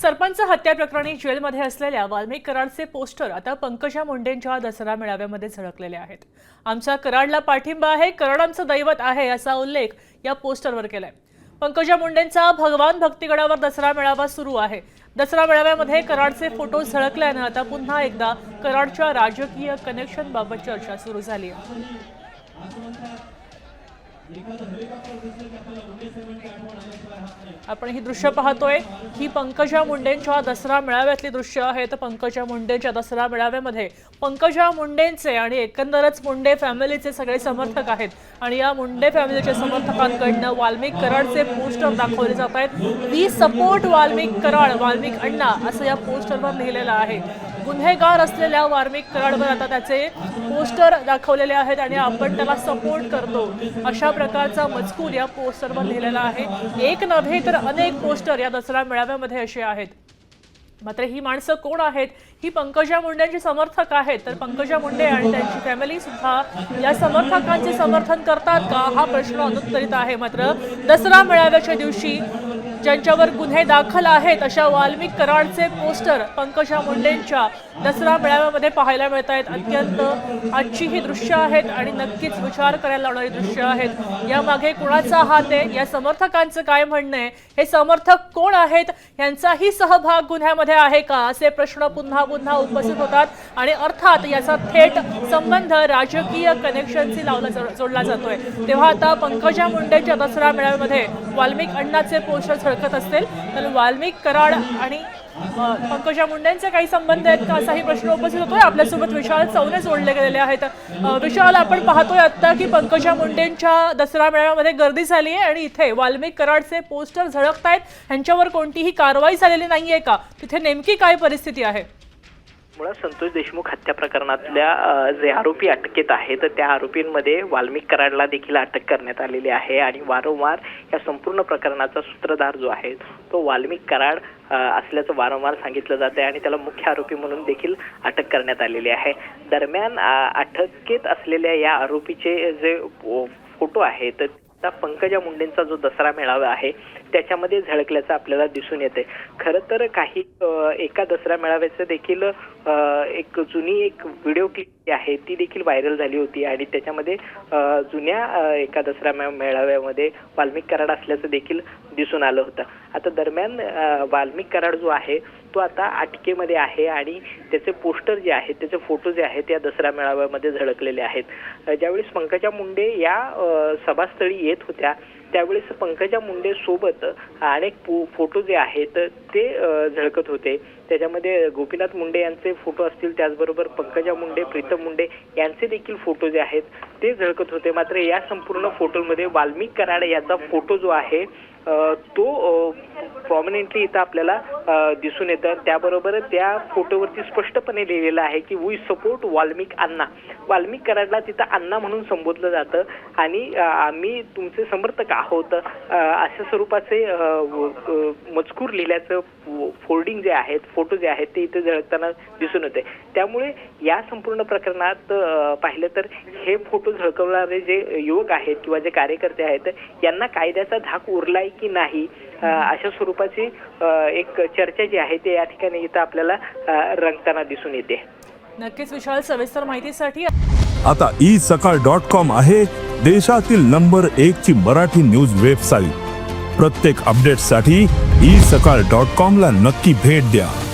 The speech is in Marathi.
सरपंच हत्या प्रकरणी जेलमध्ये असलेल्या वाल्मिक कराडचे पोस्टर आता पंकजा मुंडेंच्या दसरा मेळाव्यामध्ये झळकलेले आहेत. आमच्या कराडला पाठिंबा आहे कराड आमचं दैवत आहे असा उल्लेख या पोस्टरवर केलाय. पंकजा मुंडेंचा भगवान भक्तिगडावर दसरा मेळावा सुरू आहे. दसरा मेळाव्यामध्ये कराडचे फोटो झळकल्यानं आता पुन्हा एकदा कराडच्या राजकीय कनेक्शन बाबत चर्चा सुरू झाली आहे. आपण ही दृश्य पाहतोय. ही पंकजा मुंडेंच्या दसरा मेळाव्यातली दृश्य आहेत पंकजा मुंडेंच्या दसरा मेळाव्यामध्ये पंकजा मुंडेंचे आणि एकंदरच मुंडे फॅमिलीचे सगळे समर्थक आहेत. आणि या मुंडे फॅमिलीच्या समर्थकांकडनं वाल्मिक कराडचे पोस्टर दाखवले जात आहेत. वी सपोर्ट वाल्मिक कराड वाल्मिक अण्णा असं या पोस्टरवर लिहिलेलं आहे. गुन्हेगार असलेल्या वार्मिक कराडवर आता त्याचे पोस्टर दाखवलेले आहेत आणि आपण त्याला सपोर्ट करतो. अशा प्रकारचा मजकूर या पोस्टरवर लिहिलेला आहे. एक नव्हे तर अनेक पोस्टर या दसरा मेळाव्यामध्ये असे आहेत. मात्र ही माणसं कोण आहेत? ही पंकजा मुंडेंची समर्थक आहेत. तर पंकजा मुंडे आणि त्यांची फॅमिली सुद्धा या समर्थकांचे समर्थन करतात का? हा प्रश्न अनुत्तरित आहे. मात्र दसरा मेळाव्याच्या दिवशी ज्यांच्यावर गुन्हे दाखल आहेत अशा वाल्मिक कराडचे पोस्टर पंकजा मुंडेंच्या दसरा मेळाव्यामध्ये पाहायला मिळत आहेत. अत्यंत आजची ही दृश्य आहेत आणि नक्कीच विचार करायला लावणारी दृश्य आहेत. यामागे कुणाचा हात आहे? या समर्थकांचं काय म्हणणं आहे? हे समर्थक कोण आहेत? यांचाही सहभाग गुन्ह्यामध्ये आहे का? असे प्रश्न पुन्हा पुन्हा उपस्थित होतात आणि अर्थात याचा थेट संबंध राजकीय कनेक्शनशी लावला जोडला जातोय. तेव्हा आता पंकजा मुंडेच्या दसरा मेळाव्यामध्ये वाल्मिक अण्णाचे पोस्टर झळकत असतील. तर वाल्मिक कराड आणि पंकजा मुंडेंचे काही संबंध आहेत का? असाही प्रश्न उपस्थित होतोय. आपल्यासोबत विशाल चौने जोडले गेलेले आहेत. विशाल आपण पाहतोय आता की पंकजा मुंडेंच्या दसरा मेळाव्यामध्ये गर्दी झाली आहे आणि इथे वाल्मिक कराडचे पोस्टर झळकत आहेत ह्यांच्यावर कोणतीही कारवाई झालेली नाहीये का? तिथे नेमकी काय परिस्थिती आहे? मुळात संतोष देशमुख हत्या प्रकरणातल्या जे आरोपी अटकेत आहेत त्या आरोपींमध्ये वाल्मिक कराडला देखील अटक करण्यात आलेली आहे आणि वारंवार या संपूर्ण प्रकरणाचा सूत्रधार जो आहे तो वाल्मिक कराड असल्याचं वारंवार सांगितलं जाते आणि त्याला मुख्य आरोपी म्हणून देखील अटक करण्यात आलेली आहे. दरम्यान अटकेत असलेल्या या आरोपीचे जे फोटो आहेत पंकजा मुंडेंचा जो दसरा मेळावा आहे त्याच्यामध्ये झळकल्याचं आपल्याला दिसून येते खरं तर काही एका दसरा मेळाव्याचं देखील एक जुनी एक व्हिडिओ क्लिप जी आहे ती देखील व्हायरल झाली होती आणि त्याच्यामध्ये जुन्या एका दसरा मेळाव्यामध्ये वाल्मिक कराड असल्याचं देखील दिसून आलं होतं. आता दरम्यान वाल्मिक कराड जो आहे तो आता अटकेमध्ये आहे आणि त्याचे पोस्टर जे आहेत त्याचे फोटो जे आहेत या दसरा मेळाव्यामध्ये झळकलेले आहेत. ज्यावेळेस पंकजा मुंडे या सभास्थळी येत होत्या त्यावेळेस पंकजा मुंडे सोबत अनेक फोटो जे आहेत ते झळकत होते. त्याच्यामध्ये गोपीनाथ मुंडे यांचे फोटो असतील त्याचबरोबर पंकजा मुंडे प्रीतम मुंडे यांचे देखील फोटो जे आहेत ते झळकत होते. मात्र या संपूर्ण फोटोमध्ये वाल्मिक कराड याचा फोटो जो आहे तो प्रॉमिनेंटली इथं आपल्याला दिसून येतं. त्याबरोबर त्या फोटोवरती स्पष्टपणे लिहिलेलं आहे की वी सपोर्ट वाल्मिक अण्णा. वाल्मिक कराडला तिथं अण्णा म्हणून संबोधलं जातं आणि आम्ही तुमचे समर्थक आहोत. अशा स्वरूपाचे मजकूर लिहिल्याचं फोल्डिंग जे आहेत फोटो जे आहेत ते इथे झळकताना दिसून येते त्यामुळे या संपूर्ण प्रकरणात पाहिलं तर हे फोटो झळकवणारे जे युवक आहेत किंवा जे कार्यकर्ते आहेत यांना कायद्याचा धाक उरलाय की नाही. अ, अशा स्वरूपाची अ, एक चर्चा जी आहे ते या ठिकाणी इथं आपल्याला रंगताना दिसून येते. नक्कीच विशाल सविस्तर माहितीसाठी आता ई सकाळ डॉट कॉम आहे देशातील नंबर एक ची मराठी न्यूज वेबसाईट. प्रत्येक अपडेटसाठी ई सकाळ डॉट कॉम ला नक्की भेट द्या.